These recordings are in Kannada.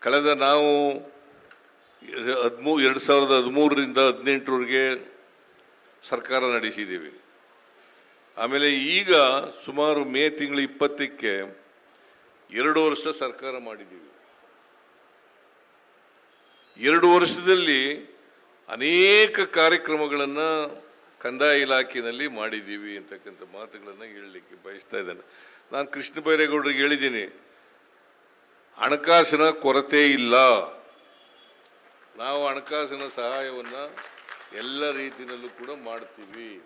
ಕಳೆದ ನಾವು ಹದಿಮೂ, ಎರಡು ಸಾವಿರದ ಹದಿಮೂರರಿಂದ ಹದಿನೆಂಟರವರೆಗೆ ಸರ್ಕಾರ ನಡೆಸಿದ್ದೀವಿ. ಆಮೇಲೆ ಈಗ ಸುಮಾರು ಮೇ ತಿಂಗಳು ಇಪ್ಪತ್ತಕ್ಕೆ ಎರಡು ವರ್ಷ ಸರ್ಕಾರ ಮಾಡಿದ್ದೀವಿ. ಎರಡು ವರ್ಷದಲ್ಲಿ ಅನೇಕ ಕಾರ್ಯಕ್ರಮಗಳನ್ನು ಕಂದಾಯ ಇಲಾಖೆಯಲ್ಲಿ ಮಾಡಿದ್ದೀವಿ ಅಂತಕ್ಕಂಥ ಮಾತುಗಳನ್ನು ಹೇಳಲಿಕ್ಕೆ ಬಯಸ್ತಾ ಇದ್ದೇನೆ. ನಾನು ಕೃಷ್ಣ ಬೈರೇಗೌಡರಿಗೆ ಹೇಳಿದ್ದೀನಿ. ಹಣಕಾಸಿನ ಕೊರತೆ ಇಲ್ಲ. ನಾವು ಹಣಕಾಸಿನ ಸಹಾಯವನ್ನು ಎಲ್ಲ ರೀತಿಯಲ್ಲೂ ಕೂಡ ಮಾಡ್ತೀವಿ.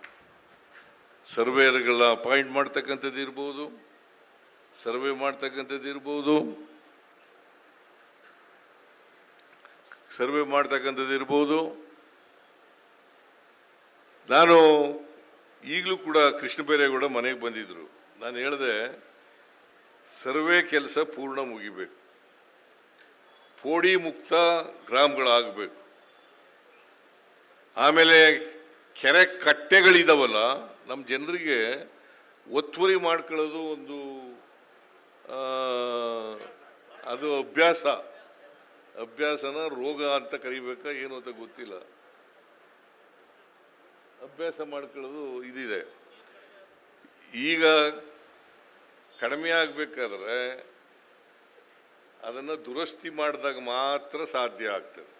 ಸರ್ವೇರ್ಗಳ ಅಪಾಯಿಂಟ್ ಮಾಡ್ತಕ್ಕಂಥದ್ದು ಇರ್ಬೋದು. ಸರ್ವೆ ಮಾಡ್ತಕ್ಕಂಥದ್ದು ಇರ್ಬೋದು. ಸರ್ವೆ ಮಾಡ್ತಕ್ಕಂಥದ್ದು ಇರ್ಬೋದು. ನಾನು ಈಗಲೂ ಕೂಡ ಕೃಷ್ಣ ಬೈರೇಗೌಡ ಮನೆಗೆ ಬಂದಿದ್ರು. ನಾನು ಹೇಳಿದೆ ಸರ್ವೆ ಕೆಲಸ ಪೂರ್ಣ ಮುಗಿಬೇಕು. ಪೋಡಿ ಮುಕ್ತ ಗ್ರಾಮಗಳಾಗಬೇಕು. ಆಮೇಲೆ ಕೆರೆ ಕಟ್ಟೆಗಳಿದಾವಲ್ಲ ನಮ್ಮ ಜನರಿಗೆ ಒತ್ತುವರಿ ಮಾಡ್ಕೊಳ್ಳೋದು ಒಂದು ಅದು ಅಭ್ಯಾಸ. ಅಭ್ಯಾಸನ ರೋಗ ಅಂತ ಕರಿಬೇಕಾ ಏನು ಅಂತ ಗೊತ್ತಿಲ್ಲ. ಅಭ್ಯಾಸ ಮಾಡ್ಕೊಳ್ಳೋದು ಇದಿದೆ. ಈಗ ಕಡಿಮೆ ಆಗಬೇಕಾದ್ರೆ ಅದನ್ನು ದುರಸ್ತಿ ಮಾಡಿದಾಗ ಮಾತ್ರ ಸಾಧ್ಯ ಆಗ್ತದೆ.